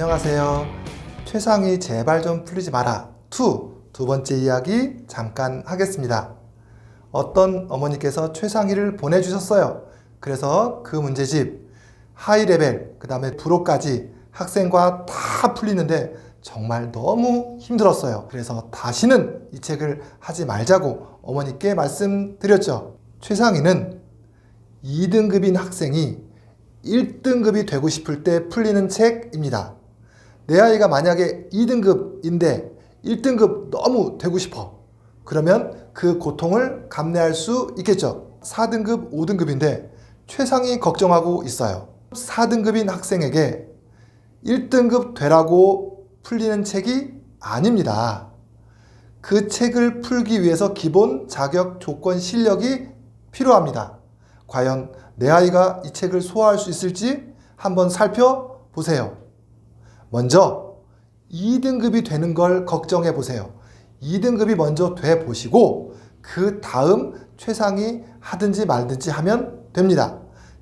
안녕하세요. 최상이 제발 좀 풀리지 마라. 2. 두 번째 이야기 잠깐 하겠습니다. 어떤 어머니께서 최상위를 보내주셨어요. 그래서 그 문제집 하이 레벨, 그 다음에 불호까지 학생과 다 풀리는데 정말 너무 힘들었어요. 그래서 다시는 이 책을 하지 말자고 어머니께 말씀드렸죠. 최상위는 2등급인 학생이 1등급이 되고 싶을 때 풀리는 책입니다. 내 아이가 만약에 2등급인데 1등급 너무 되고 싶어. 그러면 그 고통을 감내할 수 있겠죠. 4등급, 5등급인데 최상위 걱정하고 있어요. 4등급인 학생에게 1등급 되라고 풀리는 책이 아닙니다. 그 책을 풀기 위해서 기본 자격 조건 실력이 필요합니다. 과연 내 아이가 이 책을 소화할 수 있을지 한번 살펴보세요. 먼저 2등급이 되는 걸 걱정해 보세요. 2등급이 먼저 돼 보시고 그 다음 최상위 하든지 말든지 하면 됩니다.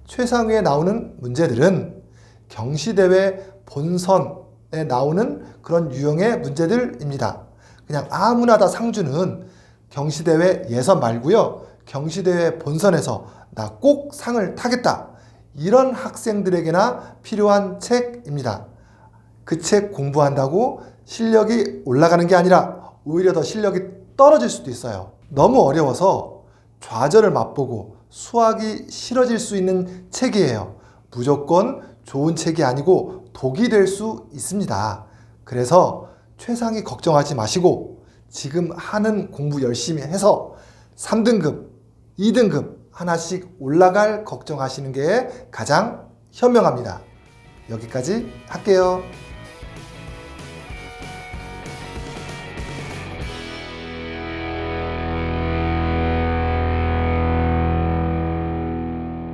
최상위에 나오는 문제들은 경시대회 본선에 나오는 그런 유형의 문제들입니다. 그냥 아무나 다 상주는 경시대회 예선 말고요. 경시대회 본선에서 나 꼭 상을 타겠다. 이런 학생들에게나 필요한 책입니다. 그 책 공부한다고 실력이 올라가는 게 아니라 오히려 더 실력이 떨어질 수도 있어요. 너무 어려워서 좌절을 맛보고 수학이 싫어질 수 있는 책이에요. 무조건 좋은 책이 아니고 독이 될 수 있습니다. 그래서 최상위 걱정하지 마시고 지금 하는 공부 열심히 해서 3등급, 2등급 하나씩 올라갈 걱정하시는 게 가장 현명합니다. 여기까지 할게요.